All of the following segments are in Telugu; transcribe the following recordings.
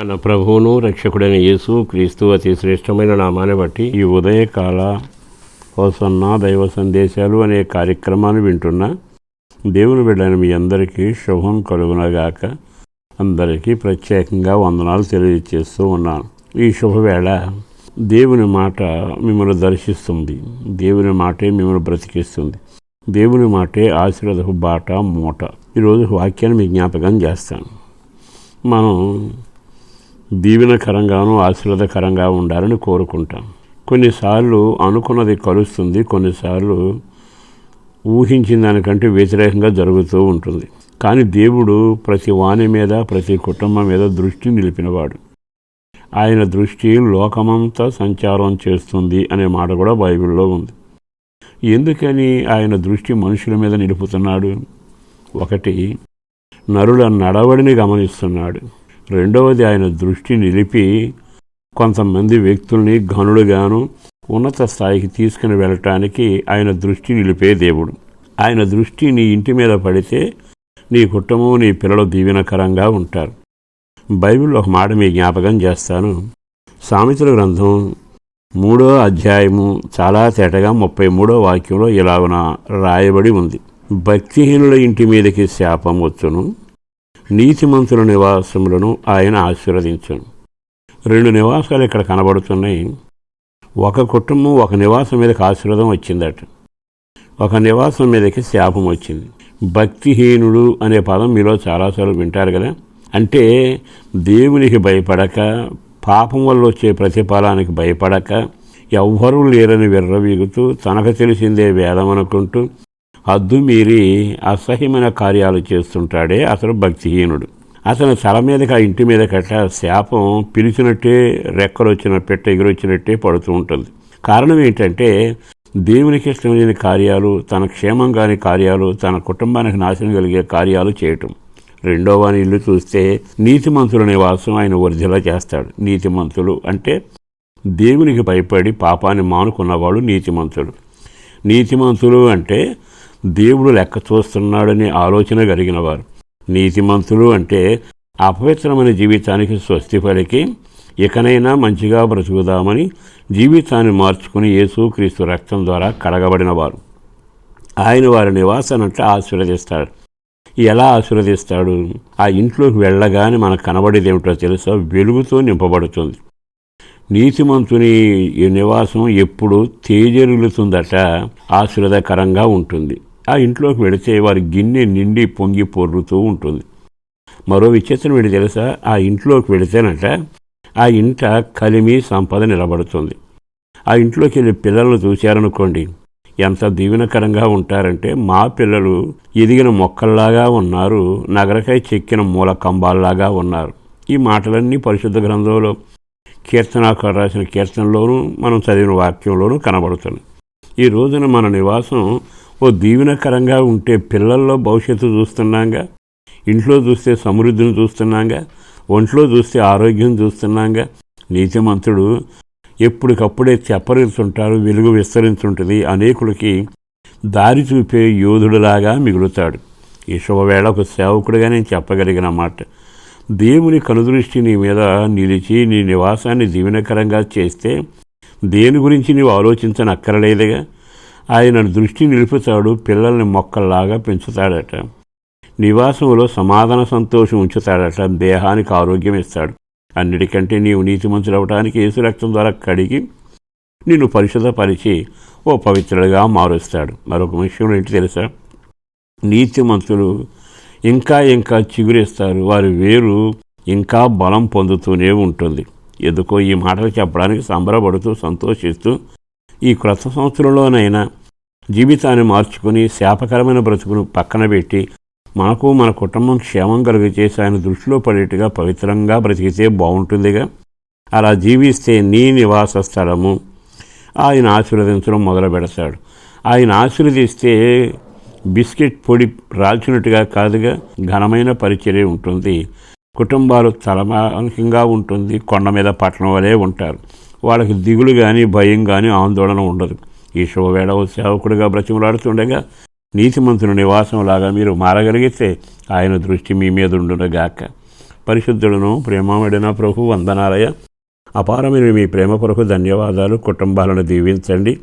మన ప్రభువును రక్షకుడైన యేసు క్రీస్తు అతి శ్రేష్టమైన నామాన్ని బట్టి ఈ ఉదయకాల హోసన్న దైవ సందేశాలు అనే కార్యక్రమాన్ని వింటున్న దేవుని బిడ్డని మీ అందరికీ శుభం కలుగునగాక అందరికీ ప్రత్యేకంగా వందనాలు తెలియజేస్తూ ఉన్నాను. ఈ శుభవేళ దేవుని మాట మిమ్మల్ని దర్శిస్తుంది. దేవుని మాటే మిమ్మల్ని బ్రతికిస్తుంది. దేవుని మాటే ఆశీర్వదపు బాట మూట. ఈరోజు వాక్యాన్ని మీ జ్ఞాపకం చేస్తాను. మనం దీవెనకరంగాను ఆశీర్వాదకరంగా ఉండాలని కోరుకుంటాం. కొన్నిసార్లు అనుకున్నది కలుస్తుంది కొన్నిసార్లు ఊహించిన దానికంటే వ్యతిరేకంగా జరుగుతూ ఉంటుంది. కానీ దేవుడు ప్రతి వాణి మీద ప్రతి కుటుంబం మీద దృష్టి నిలిపినవాడు. ఆయన దృష్టి లోకమంతా సంచారం చేస్తుంది అనే మాట కూడా బైబిల్లో ఉంది. ఎందుకని ఆయన దృష్టి మనుషుల మీద నిలుపుతున్నాడు? ఒకటి నరుల నడవడిని గమనిస్తున్నాడు. రెండవది ఆయన దృష్టి నిలిపి కొంతమంది వ్యక్తుల్ని ఘనులుగాను ఉన్నత స్థాయికి తీసుకుని వెళ్ళటానికి ఆయన దృష్టి నిలిపే దేవుడు. ఆయన దృష్టి నీ ఇంటి మీద పడితే నీ కుటుంబం నీ పిల్లలు దీవెనకరంగా ఉంటారు. బైబిల్లో ఒక మాట మీ జ్ఞాపకం చేస్తాను. సామెతల గ్రంథం మూడో అధ్యాయము చాలా తేటగా ముప్పై మూడో వాక్యంలో ఇలాగున రాయబడి ఉంది. భక్తిహీనుల ఇంటి మీదకి శాపం వచ్చును. నీతిమంతుల నివాసములను ఆయన ఆశీర్వదించాను. రెండు నివాసాలు ఇక్కడ కనబడుతున్నాయి. ఒక కుటుంబం ఒక నివాసం మీదకి ఆశీర్వాదం వచ్చిందట. ఒక నివాసం మీదకి శాపం వచ్చింది. భక్తిహీనుడు అనే పదం మీలో చాలాసార్లు వింటారు కదా. అంటే దేవునికి భయపడక పాపం వల్ల వచ్చే ప్రతిఫలానికి భయపడక ఎవ్వరూ లేరని విర్రవీగుతూ తనకు తెలిసిందే వేదం అనుకుంటూ అద్దుమీరి అసహ్యమైన కార్యాలు చేస్తుంటాడే అతడు భక్తిహీనుడు. అతను తల మీదకి ఆ ఇంటి మీద కట్ట శాపం పిలిచినట్టే రెక్కలు వచ్చిన పెట్ట ఎగురొచ్చినట్టే పడుతూ ఉంటుంది. కారణం ఏంటంటే దేవునికి ఇష్టమైన కార్యాలు తన క్షేమం కాని కార్యాలు తన కుటుంబానికి నాశనం కలిగే కార్యాలు చేయటం. రెండో వాని ఇల్లు చూస్తే నీతిమంతుల నివాసం ఆయన వర్ధిలా చేస్తాడు. నీతిమంతులు అంటే దేవునికి భయపడి పాపాన్ని మానుకున్నవాడు నీతిమంతుడు నీతిమంతులు అంటే దేవుడు లెక్క చూస్తున్నాడనే ఆలోచన కలిగిన వారు నీతిమంతులు అంటే అపవిత్రమైన జీవితానికి స్వస్తి పలికి ఇకనైనా మంచిగా బ్రతుకుదామని జీవితాన్ని మార్చుకుని యేసుక్రీస్తు రక్తం ద్వారా కడగబడినవారు. ఆయన వారి నివాసానంటే ఆశీర్వదిస్తాడు. ఎలా ఆశీర్వదిస్తాడు? ఆ ఇంట్లోకి వెళ్ళగానే మనకు కనబడేది ఏమిటో తెలుసా? వెలుగుతో నింపబడుతుంది. నీతిమంతుని ఈ నివాసం ఎప్పుడు తేజరులుతుందట ఆశీర్వదకరంగా ఉంటుంది. ఆ ఇంట్లోకి వెళితే వారి గిన్నె నిండి పొంగి పొర్రుతూ ఉంటుంది. మరో విచిత్రం ఏంటి తెలుసా? ఆ ఇంట్లోకి వెళితేనట ఆ ఇంట కలిమి సంపద నిలబడుతుంది. ఆ ఇంట్లోకి వెళ్ళి పిల్లలను చూశారనుకోండి ఎంత దీవెనకరంగా ఉంటారంటే మా పిల్లలు ఎదిగిన మొక్కల్లాగా ఉన్నారు నగరకై చెక్కిన మూల కంబాల్లాగా ఉన్నారు. ఈ మాటలన్నీ పరిశుద్ధ గ్రంథంలో కీర్తనాకారు రాసిన కీర్తనలోనూ మనం చదివిన వాక్యంలోనూ కనబడుతుంది ఈ రోజున మన నివాసం ఓ దీవెనకరంగా ఉంటే పిల్లల్లో భవిష్యత్తు చూస్తున్నాంగా? ఇంట్లో చూస్తే సమృద్ధిని చూస్తున్నాగా? ఒంట్లో చూస్తే ఆరోగ్యం చూస్తున్నాగా? నీతిమంతుడు ఎప్పటికప్పుడే చెప్పరిస్తుంటారు వెలుగు విస్తరించుంటుంది. అనేకులకి దారి చూపే యోధుడిలాగా మిగులుతాడు. ఈ శుభవేళ ఒక సేవకుడిగా నేను చెప్పగలిగిన మాట. దేవుని కనుదృష్టి నీ మీద నిలిచి నీ నివాసాన్ని దీవెనకరంగా చేస్తే దేని గురించి నీవు ఆలోచించనక్కరలేదుగా? ఆయన దృష్టి నిలుపుతాడు పిల్లల్ని మొక్కల్లాగా పెంచుతాడట. నివాసంలో సమాధాన సంతోషం ఉంచుతాడట దేహానికి ఆరోగ్యం ఇస్తాడు. అన్నిటికంటే నీవు నీతి మంచులవటానికి యేసు రక్తం ద్వారా కడిగి నిన్ను పరిశుద్ధపరిచి ఓ పవిత్రుడిగా మారుస్తాడు. మరొక విషయం ఏంటి తెలుసా? నీతిమంతులు ఇంకా ఇంకా చిగురేస్తారు. వారి వేరు ఇంకా బలం పొందుతూనే ఉంటుంది. ఎందుకో ఈ మాటలు చెప్పడానికి సంబరపడుతూ సంతోషిస్తూ ఈ క్రొత్త సంవత్సరంలోనైనా జీవితాన్ని మార్చుకుని శాపకరమైన బ్రతుకును పక్కన పెట్టి మనకు మన కుటుంబం క్షేమం కలుగచేసి ఆయన దృష్టిలో పడేట్టుగా పవిత్రంగా బ్రతికితే బాగుంటుందిగా. అలా జీవిస్తే నీ నివాస స్థలము. ఆయన ఆశీర్వదించడం మొదలు పెడతాడు. ఆయన ఆశీర్వదిస్తే బిస్కెట్ పొడి రాల్చినట్టుగా కాదుగా ఘనమైన పరిచర్య ఉంటుంది. కుటుంబాలు తలమానికంగా ఉంటుంది. కొండ మీద పట్టణం వలె ఉంటారు. వాళ్ళకి దిగులు కానీ భయం కానీ ఆందోళన ఉండదు. ఈ శుభవేళ ఓ సేవకుడిగా బ్రతిమలాడుతుండగా నీతిమంతుని నివాసంలాగా మీరు మారగలిగితే ఆయన దృష్టి మీ మీద ఉండునగాక పరిశుద్ధులను ప్రేమమడిన ప్రభు వందనాలయ. అపారమైన మీ ప్రేమ కొరకు ధన్యవాదాలు. కుటుంబాలను దీవించండి.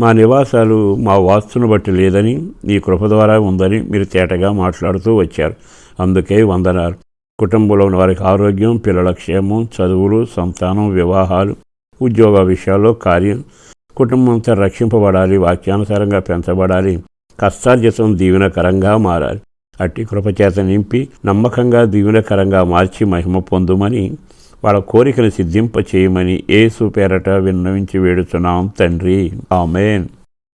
మా నివాసాలు మా వాస్తును బట్టి లేదని ఈ కృప ద్వారా ఉందని మీరు తేటగా మాట్లాడుతూ వచ్చారు. అందుకే వందనాలు. కుటుంబంలో ఉన్న వారికి ఆరోగ్యం పిల్లల క్షేమం చదువులు సంతానం వివాహాలు ఉద్యోగ విషయాల్లో కార్యం కుటుంబం అంతా రక్షింపబడాలి వాక్యానుసారంగా పెంచబడాలి కష్టార్జితం దీవెనకరంగా మారాలి. అట్టి కృపచేత నింపి నమ్మకంగా దీవెనకరంగా మార్చి మహిమ పొందుమని వాళ్ళ కోరికను సిద్ధింప చేయమని ఏసు పేరట విన్నవించి వేడుచున్నాం తండ్రి. ఆమెన్.